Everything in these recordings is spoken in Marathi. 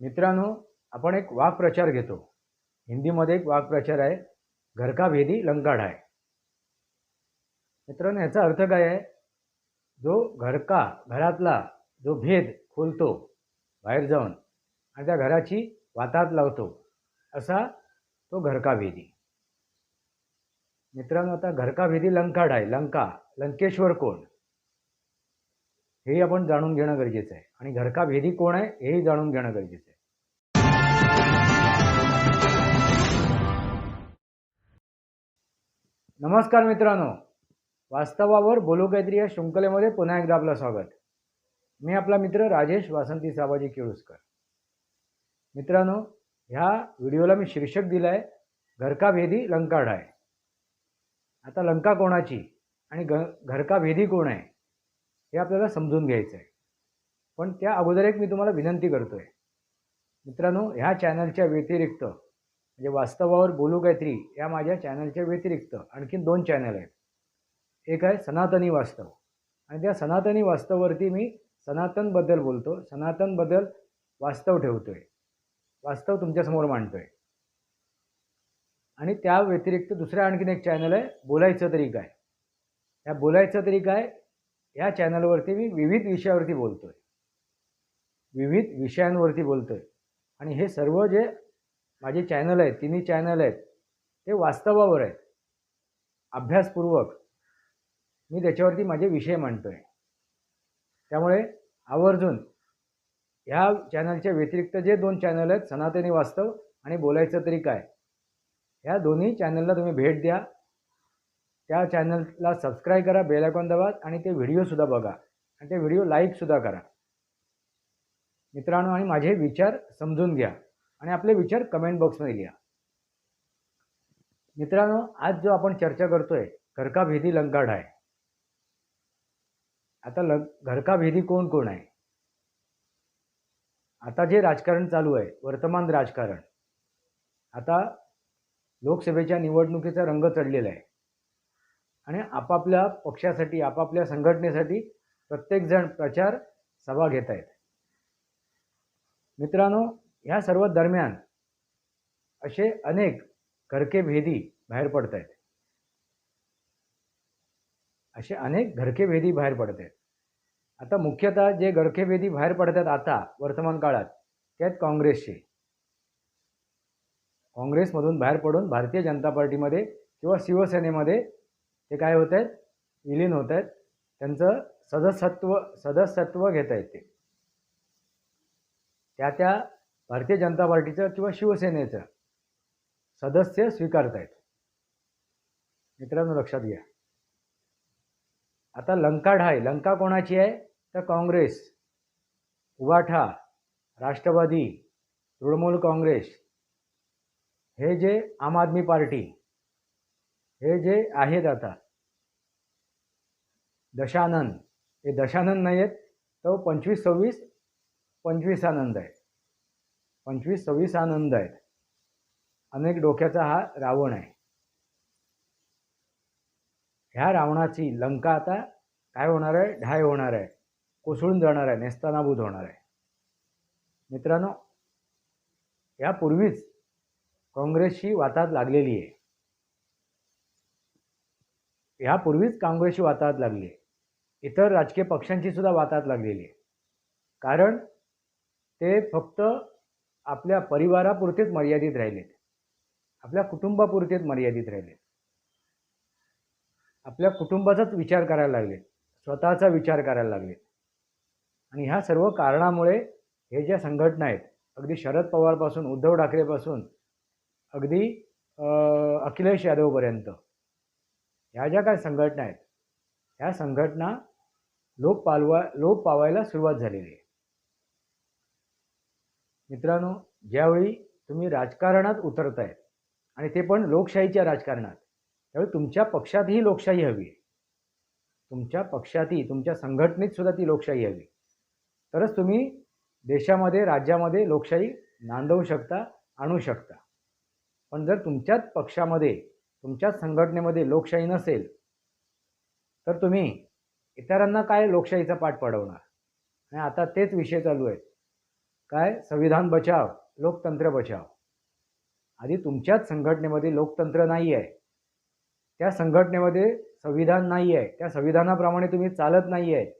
मित्रांनो आपण एक वाक्प्रचार घेतो. हिंदीमध्ये एक वाक्प्रचार आहे घर का भेदी लंका आहे मित्रांनो याचा अर्थ काय आहे? जो घरका घरातला जो भेद खोलतो बाहेर जाऊन आणि त्या घराची वातात लावतो असा तो घरका भेदी. मित्रांनो आता घरका भेदी लंका आहे लंका लंकेश्वर कोण? हेही आपण जाणून घेणं गरजेचं आहे. आणि घरका भेदी कोण आहे हेही जाणून घेणं गरजेचं आहे. नमस्कार मित्रांनो. वास्तवावर बोलू काहीतरी या शृंखलेमध्ये पुन्हा एकदा आपलं स्वागत. मी आपला मित्र राजेश वासंती साबाजी केळुसकर मित्रांनो ह्या व्हिडिओला मी शीर्षक दिलं आहे घरका भेदी लंका ढाय. आता लंका कोणाची आणि घ घरका भेदी कोण आहे हे आपल्याला समजून घ्यायचं आहे पण त्या अगोदर एक मी तुम्हाला विनंती करतो आहे मित्रांनो ह्या चॅनलच्या व्यतिरिक्त म्हणजे वास्तवावर बोलू काहीतरी या माझ्या चॅनलच्या व्यतिरिक्त आणखीन दोन चॅनल आहेत. एक आहे सनातनी वास्तव. आणि त्या सनातनी वास्तववरती मी सनातनबद्दल बोलतो. सनातनबद्दल वास्तव ठेवतो आहे वास्तव तुमच्यासमोर मांडतो आहे आणि त्या व्यतिरिक्त दुसरं आणखीन एक चॅनल आहे बोलायचं तरी काय. ह्या बोलायचं तरी काय ह्या चॅनलवरती मी विविध विषयावरती बोलतो आहे विविध विषयांवरती बोलतो आहे आणि हे सर्व जे माझे चॅनल आहेत तिन्ही चॅनल आहेत ते वास्तवावर आहेत. अभ्यासपूर्वक मी त्याच्यावरती माझे विषय मांडतो आहे त्यामुळे आवर्जून ह्या चॅनलच्या व्यतिरिक्त जे दोन चॅनल आहेत सनातनी वास्तव आणि बोलायचं तरी काय ह्या दोन्ही चॅनलला तुम्ही भेट द्या. त्या चॅनलला सबस्क्राईब करा बेलायकॉन दाबा आणि ते व्हिडिओसुद्धा बघा. आणि ते व्हिडिओ लाईकसुद्धा करा. मित्रांनो आणि माझे विचार समजून घ्या आणि आपले विचार कमेंट बॉक्समध्ये लिहा. मित्रांनो आज जो आपण चर्चा करतोय घरका भेदी लंका आहे. आता ल घरका भेदी कोण कोण आहे? आता जे राजकारण चालू आहे वर्तमान राजकारण आता लोकसभेच्या निवडणुकीचा रंग चढलेला आहे. आणि आपापल्या पक्षासाठी आपापल्या संघटनेसाठी प्रत्येकजण प्रचार सभा घेत आहेत मित्रांनो ह्या सर्व दरम्यान असे अनेक घरके भेदी बाहेर पडत आहेत असे अनेक घरके भेदी बाहेर पडत आहेत आता मुख्यतः जे घरकेभेदी बाहेर पडतात आता वर्तमान काळात ते आहेत काँग्रेसचे. काँग्रेसमधून बाहेर पडून भारतीय जनता पार्टीमध्ये किंवा शिवसेनेमध्ये ते काय होत आहेत विलीन होत आहेत त्यांचं सदस्यत्व सदस्यत्व घेत आहेत ते. त्या त्या भारतीय जनता पार्टीचं किंवा शिवसेनेचं सदस्य स्वीकारत आहेत मित्रांनो लक्षात घ्या. आता लंका ढाय लंका कोणाची आहे? तर काँग्रेस उबाठा राष्ट्रवादी तृणमूल काँग्रेस. हे जे आम आदमी पार्टी हे जे आहेत आता दशानंद हे दशानंद नाही आहेत तो पंचवीस सव्वीस पंचवीस आनंद आहे पंचवीस सव्वीस आनंद आहेत. अनेक डोक्याचा हा रावण आहे. ह्या रावणाची लंका आता काय होणार आहे? ढाय होणार आहे. कोसळून जाणार आहे. नेस्तानाबूत होणार आहे. मित्रांनो यापूर्वीच काँग्रेसची वाताहत लागलेली आहे. ह्यापूर्वीच काँग्रेसची वाताहत लागली आहे. इतर राजकीय पक्षांची सुद्धा वाताहत लागलेली आहे. कारण ते फक्त आपल्या परिवारापुरतेच मर्यादित राहिलेत. आपल्या कुटुंबापुरतेच मर्यादित राहिलेत. आपल्या कुटुंबाचाच विचार करायला लागलेत. स्वतःचा विचार करायला लागलेत. आणि ह्या सर्व कारणामुळे हे ज्या संघटना आहेत अगदी शरद पवारपासून उद्धव ठाकरेपासून अगदी अखिलेश यादवपर्यंत ह्या ज्या काय संघटना आहेत ह्या संघटना लोप पालवा लोप पावायला सुरुवात झालेली आहे. मित्रांनो ज्यावेळी तुम्ही राजकारणात उतरताय आणि ते पण लोकशाहीच्या राजकारणात त्यावेळी तुमच्या पक्षातही लोकशाही हवी आहे. तुमच्या पक्षातही तुमच्या संघटनेत सुद्धा ती लोकशाही हवी तरच तुम्ही देशामध्ये राज्यामध्ये लोकशाही नांदवू शकता आणू शकता. पण जर तुमच्याच पक्षामध्ये तुमच्याच संघटनेमध्ये लोकशाही नसेल तर तुम्ही इतरांना काय लोकशाहीचा पाठ पडवणार? आणि आता तेच विषय चालू आहेत. काय? संविधान बचाव लोकतंत्र बचाव. आधी तुमच्याच संघटनेमध्ये लोकतंत्र नाही आहे त्या संघटनेमध्ये संविधान नाही आहे त्या संविधानाप्रमाणे तुम्ही चालत नाही आहे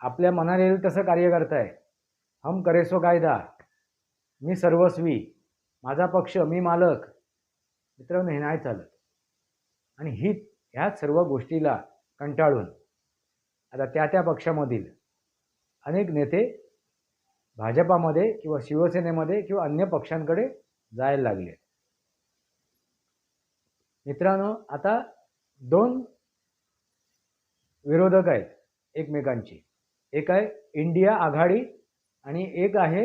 आपल्या मनाला येईल तसं कार्य करताय. हम करेसो कायदा. मी सर्वस्वी. माझा पक्ष मी मालक. मित्रांनो हे नाही चालत. आणि ही ह्या सर्व गोष्टीला कंटाळून. आता त्या त्या पक्षामधील अनेक नेते भाजपामध्ये किंवा शिवसेनेमध्ये किंवा अन्य पक्षांकडे जायला लागले. मित्रांनो आता दोन विरोधक आहेत एकमेकांची. एक आहे इंडिया आघाडी आणि एक आहे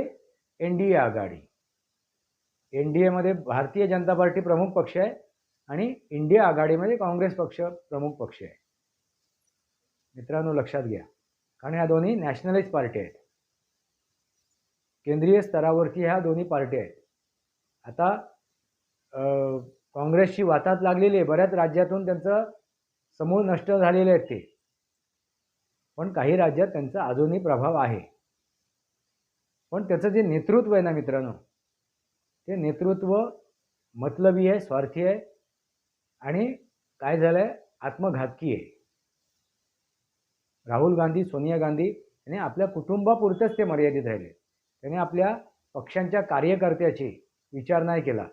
एन डी ए आघाडी. एन डी एमध्ये भारतीय जनता पार्टी प्रमुख पक्ष आहे आणि इंडिया आघाडीमध्ये काँग्रेस पक्ष प्रमुख पक्ष आहे. मित्रांनो लक्षात घ्या. कारण ह्या दोन्ही नॅशनलिस्ट पार्टी आहेत. केंद्रीय स्तरावरती ह्या दोन्ही पार्टी आहेत. आता काँग्रेसची वातात लागलेली आहे. बऱ्याच राज्यातून त्यांचं समूळ नष्ट झालेले आहेत ते. पण काही राज्यात त्यांचा अजूनही प्रभाव आहे. पण त्याचं जे नेतृत्व आहे ना मित्रांनो ते नेतृत्व मतलबी आहे स्वार्थी आहे आणि काय झालं आहे आत्मघातकी आहे. राहुल गांधी सोनिया गांधी यांनी आपल्या कुटुंबापुरतेच ते मर्यादित राहिले. त्यांनी आपल्या पक्षांच्या कार्यकर्त्याची विचार नाही केला.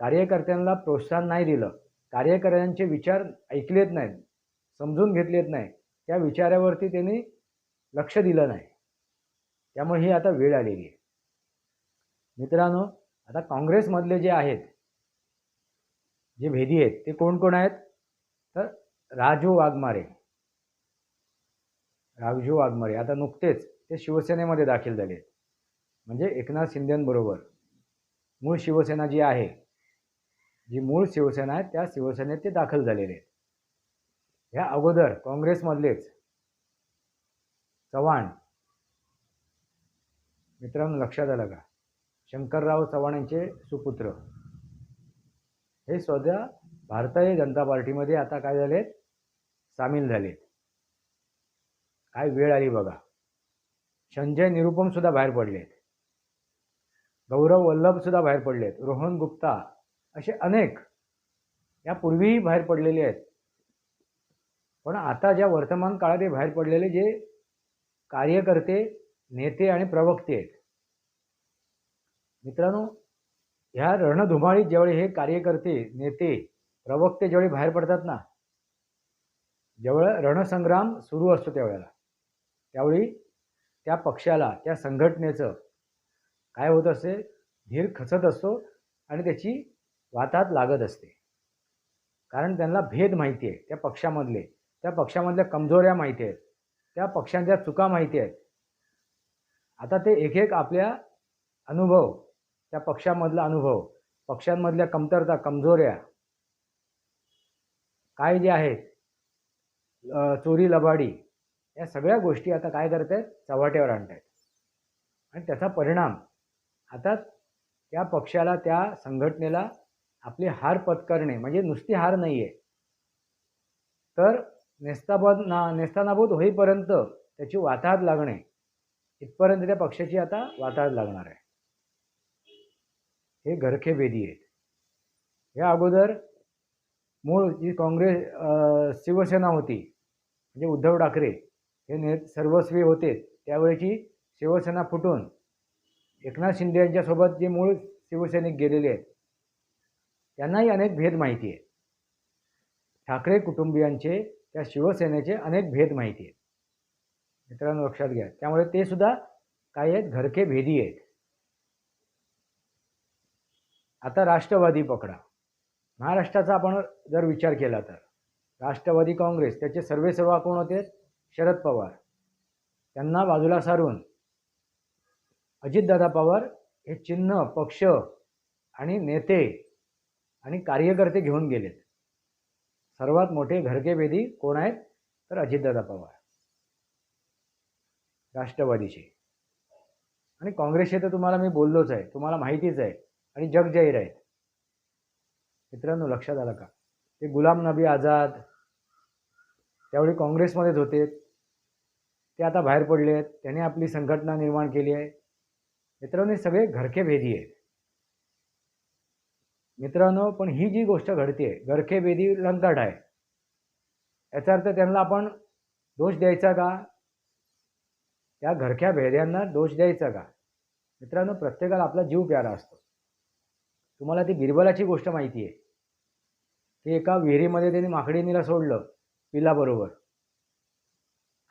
कार्यकर्त्यांना प्रोत्साहन नाही दिलं. कार्यकर्त्यांचे विचार ऐकलेत नाहीत समजून घेतलेत नाही त्या विचारावरती त्यांनी लक्ष दिलं नाही. त्यामुळे ही आता वेळ आलेली आहे. मित्रांनो आता काँग्रेसमधले जे आहेत जे भेदी आहेत ते कोण कोण आहेत? तर राजू वाघमारे. राजू वाघमारे. आता नुकतेच ते शिवसेनेमध्ये दाखल झाले आहेत. म्हणजे एकनाथ शिंदेंबरोबर मूळ शिवसेना जी आहे जी मूळ शिवसेना आहे त्या शिवसेनेत ते दाखल झालेले आहेत. ह्या अगोदर काँग्रेसमधलेच चव्हाण मित्रांनो लक्षात आलं का? शंकरराव चव्हाण यांचे सुपुत्र. हे स्वतः भारतीय जनता पार्टीमध्ये आता काय झालेत? सामील झालेत. काय वेळ आली बघा. संजय निरुपम सुद्धा बाहेर पडलेत. गौरव वल्लभ सुद्धा बाहेर आहेत रोहन गुप्ता असे अनेक यापूर्वीही बाहेर पडलेले आहेत. पण आता ज्या वर्तमान काळात हे बाहेर पडलेले जे कार्यकर्ते नेते आणि प्रवक्ते आहेत. मित्रांनो ह्या रणधुमाळीत ज्यावेळी हे कार्यकर्ते नेते प्रवक्ते ज्यावेळी बाहेर पडतात ना ज्यावेळेला रणसंग्राम सुरू असतो त्यावेळेला त्यावेळी त्या पक्षाला त्या संघटनेचं काय होत असते? धीर खचत असतो आणि त्याची वातात लागत असते. कारण त्यांना भेद माहिती आहे त्या पक्षामधले. त्या पक्षामधल्या कमजोऱ्या माहिती आहेत. त्या पक्षांच्या चुका माहिती आहेत. आता ते एक एक आपल्या अनुभव त्या पक्षामधला अनुभव पक्षांमधल्या कमतरता कमजोऱ्या काय जे आहेत चोरी लबाडी या सगळ्या गोष्टी आता काय करत आहेत चव्हाट्यावर आणत आहेत आणि त्याचा परिणाम आता त्या पक्षाला त्या संघटनेला आपली हार पत्करणे म्हणजे नुसती हार नाही आहे तर नेस्ताबद ना नेस्तानाबूत होईपर्यंत त्याची वाताहत लागणे इथपर्यंत त्या पक्षाची आता वाताहत लागणार आहे. हे घरखे बेदी आहेत. या अगोदर मूळ जी काँग्रेस शिवसेना होती म्हणजे उद्धव ठाकरे हे ने सर्वस्वी होते त्यावेळेची शिवसेना फुटून एकनाथ शिंदे यांच्यासोबत जे मूळ शिवसैनिक गेलेले आहेत त्यांनाही अनेक भेद माहिती आहेत. ठाकरे कुटुंबियांचे त्या शिवसेनेचे अनेक भेद माहिती आहेत. मित्रांनो लक्षात घ्या. त्यामुळे ते सुद्धा काय आहेत घरके भेदी आहेत. आता राष्ट्रवादी पकडा. महाराष्ट्राचा आपण जर विचार केला तर राष्ट्रवादी काँग्रेस त्याचे सर्वेसर्वा कोण होते? शरद पवार. त्यांना बाजूला सारून अजितदादा पवार हे चिन्ह पक्ष आणि नेते आणि कार्यकर्ते घेऊन गेलेत. सर्वात मोठे घरकेभेदी कोण आहेत? तर अजितदादा पवार. राष्ट्रवादीचे. आणि काँग्रेसचे तर तुम्हाला मी बोललोच आहे. तुम्हाला माहितीच आहे. आणि जग जाहीर आहेत. मित्रांनो लक्षात आलं का? ते गुलाम नबी आझाद त्यावेळी काँग्रेसमध्येच होते. ते आता बाहेर पडले आहेत त्याने आपली संघटना निर्माण केली आहे. मित्रांनो सगळे घरके भेदी आहेत. मित्रांनो पण ही जी गोष्ट घडते घरके भेदी लंकाट आहे. याचा अर्थ त्यांना आपण दोष द्यायचा का? त्या घरक्या भेद्यांना दोष द्यायचा का? मित्रांनो प्रत्येकाला आपला जीव प्यारा असतो. तुम्हाला ती बिरबलाची गोष्ट माहिती आहे की एका विहिरीमध्ये त्यांनी माकडीनीला सोडलं पिलाबरोबर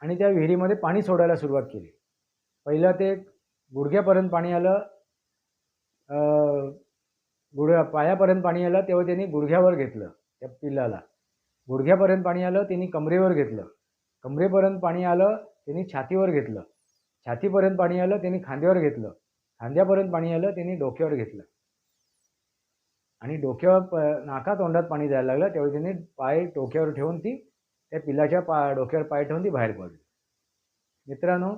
आणि त्या विहिरीमध्ये पाणी सोडायला सुरुवात केली. पहिलं ते गुडघ्यापर्यंत पाणी आलं गुडघ्या पायापर्यंत पाणी आलं तेव्हा त्यांनी गुडघ्यावर घेतलं त्या पिल्लाला गुडघ्यापर्यंत पाणी आलं त्यांनी कमरेवर घेतलं. कमरेपर्यंत पाणी आलं त्यांनी छातीवर घेतलं. छातीपर्यंत पाणी आलं त्यांनी खांद्यावर घेतलं. खांद्यापर्यंत पाणी आलं त्यांनी डोक्यावर घेतलं. आणि डोक्यावर प नाका तोंडात पाणी जायला लागलं त्यावेळी त्यांनी पाय डोक्यावर ठेवून ती त्या पिलाच्या पा डोक्यावर पाय ठेवून ती बाहेर पडली. मित्रांनो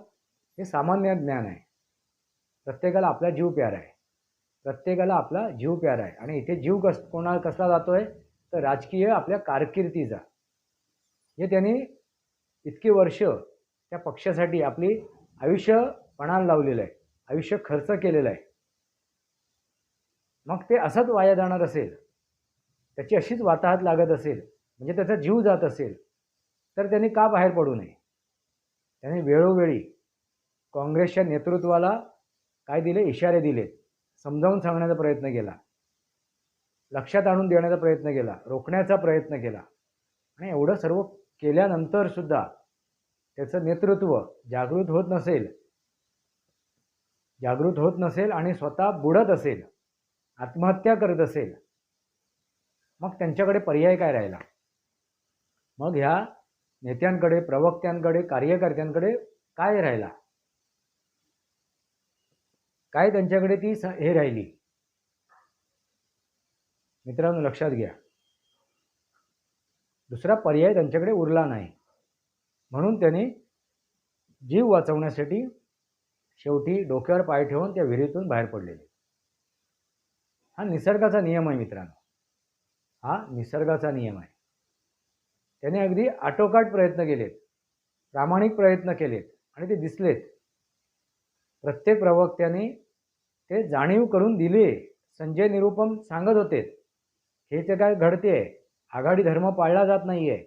हे सामान्य ज्ञान आहे. प्रत्येकाला आपला जीव प्यारा आहे. प्रत्येकाला आपला जीव प्यारा आहे. आणि इथे जीव कस कोणा कसला जातो आहे तर राजकीय आपल्या कारकिर्दीचा. हे त्यांनी इतकी वर्ष त्या पक्षासाठी आपली आयुष्य पणाला लावलेलं आहे. आयुष्य खर्च केलेलं आहे. मग ते असंच वाया जाणार असेल. त्याची अशीच वाताहत लागत असेल. म्हणजे त्याचा जीव जात असेल. तर त्यांनी का बाहेर पडू नये? त्यांनी वेळोवेळी काँग्रेसच्या नेतृत्वाला काय दिले? इशारे दिले. समजावून सांगण्याचा प्रयत्न केला. लक्षात आणून देण्याचा प्रयत्न केला. रोखण्याचा प्रयत्न केला. आणि एवढं सर्व केल्यानंतर सुद्धा त्याचं नेतृत्व जागृत होत नसेल जागृत होत नसेल आणि स्वतः बुडत असेल आत्महत्या करत असेल मग त्यांच्याकडे पर्याय काय राहिला? मग ह्या नेत्यांकडे प्रवक्त्यांकडे कार्यकर्त्यांकडे काय राहिला? काय त्यांच्याकडे ती स हे राहिली? मित्रांनो लक्षात घ्या. दुसरा पर्याय त्यांच्याकडे उरला नाही. म्हणून त्यांनी जीव वाचवण्यासाठी शेवटी डोक्यावर पाय ठेवून त्या विहिरीतून बाहेर पडलेले. हा निसर्गाचा नियम आहे मित्रांनो. हा निसर्गाचा नियम आहे. त्याने अगदी आटोकाट प्रयत्न केलेत. प्रामाणिक प्रयत्न केलेत. आणि ते दिसलेत. प्रत्येक प्रवक्त्याने ते जाणीव करून दिली. संजय निरुपम सांगत होते हे जे काय घडते आघाडी धर्म पाळला जात नाही आहे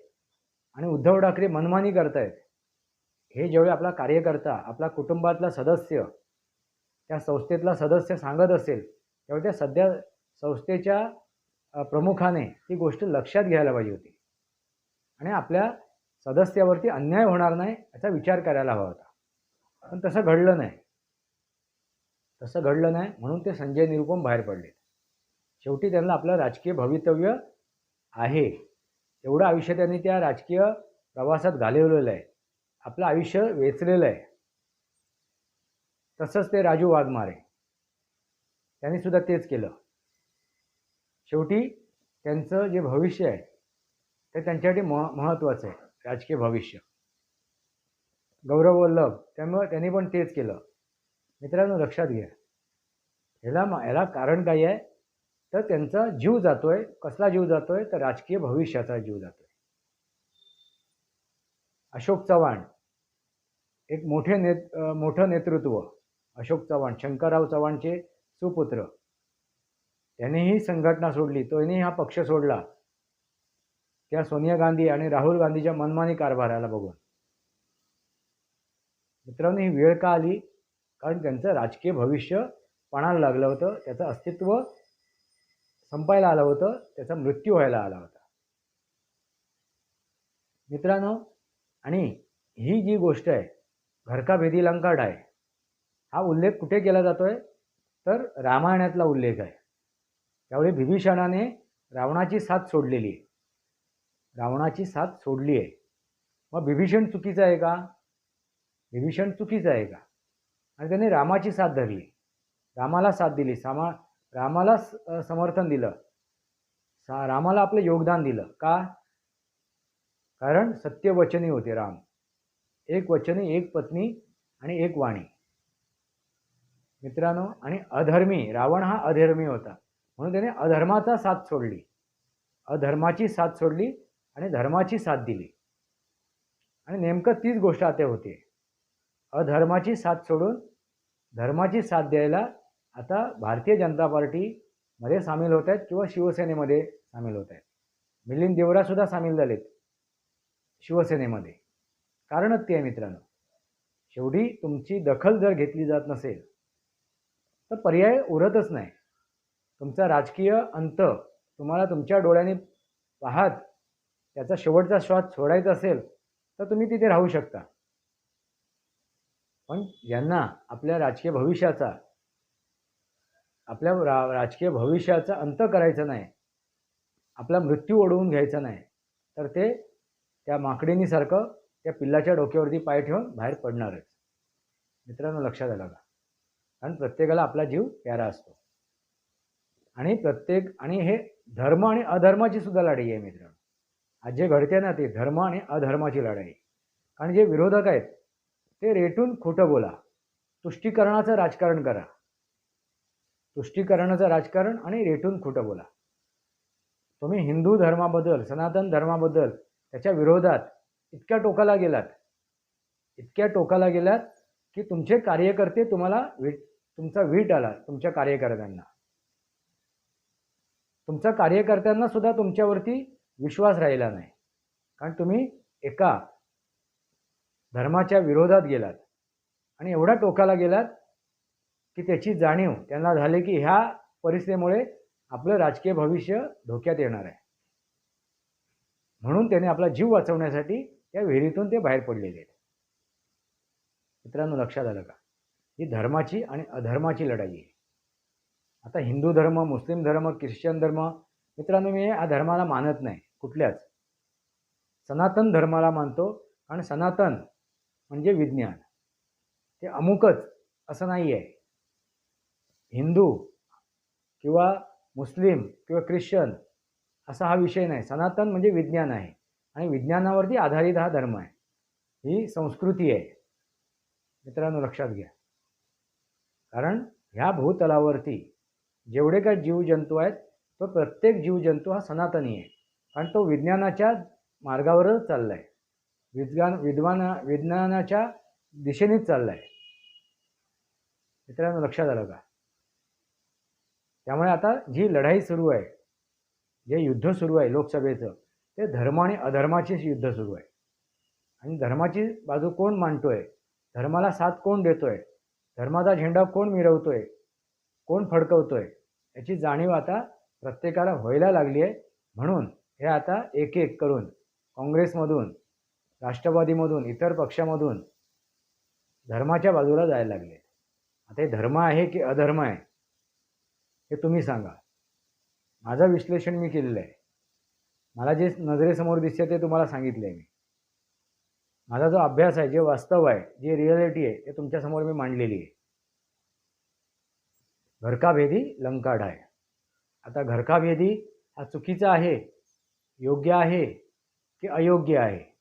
आणि उद्धव ठाकरे मनमानी करतायत. हे जेवढे आपला कार्यकर्ता आपला कुटुंबातला सदस्य त्या संस्थेतला सदस्य सांगत असेल तेव्हा त्या सध्या संस्थेच्या प्रमुखाने ती गोष्ट लक्षात घ्यायला पाहिजे होती. आणि आपल्या सदस्यावरती अन्याय होणार नाही याचा विचार करायला हवा होता. पण तसं घडलं नाही. तसं घडलं नाही म्हणून ते संजय निरुपम बाहेर पडले शेवटी त्यांना आपलं राजकीय भवितव्य आहे. एवढं आयुष्य त्यांनी त्या राजकीय प्रवासात घालवलेलं आहे. आपलं आयुष्य वेचलेलं आहे. तसंच ते राजू वाघमारे. त्यांनी सुद्धा तेच केलं. शेवटी त्यांचं जे भविष्य आहे ते त्यांच्यासाठी मह महत्त्वाचं आहे राजकीय भविष्य. गौरव वल्लभ त्यामुळं त्यांनी पण तेच केलं. मित्रांनो लक्षात घ्या. ह्याला मा कारण काय आहे? तर त्यांचा जीव जातोय. कसला जीव जातोय? तर राजकीय भविष्याचा जीव जातोय. अशोक चव्हाण एक मोठे नेत मोठं नेतृत्व. अशोक चव्हाण शंकरराव चव्हाणचे सुपुत्र. त्यांनीही संघटना सोडली. तोही हा पक्ष सोडला. त्या सोनिया गांधी आणि राहुल गांधीच्या मनमानी कारभाराला बघून. मित्रांनो ही वेळ का आली? कारण त्यांचं राजकीय भविष्य पणाला लागलं होतं त्याचं अस्तित्व संपायला आलं होतं त्याचा मृत्यू व्हायला आला होता. मित्रांनो आणि ही जी गोष्ट आहे घरका भेदी लंकाट आहे हा उल्लेख कुठे केला जातोय? तर रामायणातला उल्लेख आहे. त्यावेळी विभीषणाने रावणाची साथ सोडलेली आहे. रावणाची साथ सोडली आहे. मग विभीषण चुकीचं आहे का? विभीषण चुकीचं आहे का? आणि त्याने रामाची साथ धरली. रामाला साथ दिली. सामा रामाला समर्थन दिलं. सा रामाला आपलं योगदान दिलं. का? कारण सत्यवचनी होते राम. एक वचनी एक पत्नी आणि एक वाणी. मित्रांनो आणि अधर्मी. रावण हा अधर्मी होता. म्हणून त्याने अधर्माचा साथ सोडली. अधर्माची साथ सोडली आणि धर्माची साथ दिली. आणि नेमकं तीच गोष्ट आता होते. अधर्माची साथ सोडून धर्माची साथ द्यायला आता भारतीय जनता पार्टीमध्ये सामील होत आहेत किंवा शिवसेनेमध्ये सामील होत आहेत. मिलिंद देवरासुद्धा सामील झालेत शिवसेनेमध्ये. कारणच ते आहे मित्रांनो. शेवटी तुमची दखल जर घेतली जात नसेल तर पर्याय उरतच नाही. तुमचा राजकीय अंत तुम्हाला तुमच्या डोळ्याने पाहत त्याचा शेवटचा श्वास सोडायचा असेल तर तुम्ही तिथे राहू शकता. पण ज्यांना आपल्या राजकीय भविष्याचा आपल्या रा राजकीय भविष्याचा अंत करायचा नाही आपला मृत्यू ओढवून घ्यायचा नाही तर ते त्या माकडीनीसारखं त्या पिल्लाच्या डोक्यावरती पाय ठेवून बाहेर पडणारच. मित्रांनो लक्षात आलं का? कारण प्रत्येकाला आपला जीव प्यारा असतो. आणि प्रत्येक आणि हे धर्म आणि अधर्माची सुद्धा लढाई आहे मित्रांनो. आज जे घडते ना ते धर्म आणि अधर्माची लढाई कारण जे विरोधक आहेत ते रेटून खोटं बोला. तुष्टीकरणाचं राजकारण करा. तुष्टीकरणाचं राजकारण आणि रेटून खोटं बोला. तुम्ही हिंदू धर्माबद्दल सनातन धर्माबद्दल त्याच्या विरोधात इतक्या टोकाला गेलात. इतक्या टोकाला गेलात की तुमचे कार्यकर्ते तुम्हाला वीट तुमचा वीट आला तुमच्या कार्यकर्त्यांना. तुमचा कार्यकर्त्यांना सुद्धा तुमच्यावरती विश्वास राहिला नाही. कारण तुम्ही एका धर्माच्या विरोधात गेलात. आणि एवढ्या टोकाला गेलात की त्याची जाणीव त्यांना झाली की ह्या परिस्थितीमुळे आपलं राजकीय भविष्य धोक्यात येणार आहे. म्हणून त्याने आपला जीव वाचवण्यासाठी त्या विहिरीतून ते बाहेर पडलेले आहेत. मित्रांनो लक्षात आलं का? ही धर्माची आणि अधर्माची लढाई आहे. आता हिंदू धर्म मुस्लिम धर्म ख्रिश्चन धर्म मित्रांनो मी या धर्माला मानत नाही कुठल्याच. सनातन धर्माला मानतो कारण सनातन म्हणजे विज्ञान. ते अमुकच असं नाही आहे हिंदू किंवा मुस्लिम किंवा ख्रिश्चन असा हा विषय नाही. सनातन म्हणजे विज्ञान आहे. आणि विज्ञानावरती आधारित हा धर्म आहे. ही संस्कृती आहे. मित्रांनो लक्षात घ्या. कारण ह्या भूतलावरती जेवढे काय जीवजंतू आहेत तो प्रत्येक जीवजंतू हा सनातनी आहे. कारण तो विज्ञानाच्या मार्गावरच चालला आहे विज्ञान विद्वान विज्ञानाच्या दिशेनेच चालला आहे मित्रांनो लक्षात आलं का? त्यामुळे आता जी लढाई सुरू आहे जे युद्ध सुरू आहे लोकसभेचं ते धर्म आणि अधर्माचेच युद्ध सुरू आहे. आणि धर्माची बाजू कोण मांडतोय? धर्माला साथ कोण देतोय? धर्माचा झेंडा कोण मिरवतोय? कोण फडकवतोय? याची जाणीव आता प्रत्येकाला व्हायला लागली आहे. म्हणून हे आता एक एक करून काँग्रेसमधून राष्ट्रवादीमधून इतर पक्षामधून धर्माच्या बाजूला जायला लागले. आता हे धर्म आहे की अधर्म आहे हे तुम्ही सांगा. माझं विश्लेषण मी केलेलं आहे. मला जे नजरेसमोर दिसते ते तुम्हाला सांगितलं आहे मी. माझा जो अभ्यास आहे जे वास्तव आहे जे रिॲलिटी आहे ते तुमच्यासमोर मी मांडलेली आहे. घरकाभेदी लंकाढ आहे. आता घरकाभेदी हा चुकीचा आहे योग्य आहे की अयोग्य आहे?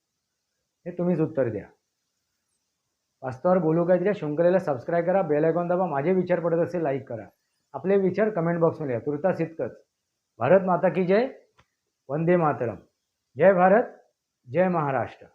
हे तुम्हीच उत्तर द्या. वास्तवावर बोलू काय तिच्या शृंखलेला सबस्क्राईब करा बेल आयकॉन दाबा माझे विचार पडत असेल लाईक करा. आपले विचार कमेंट बॉक्समध्ये लिहा तुर्तास इतकंच. भारत माता की जय? वंदे मातरम. जय भारत जय महाराष्ट्र.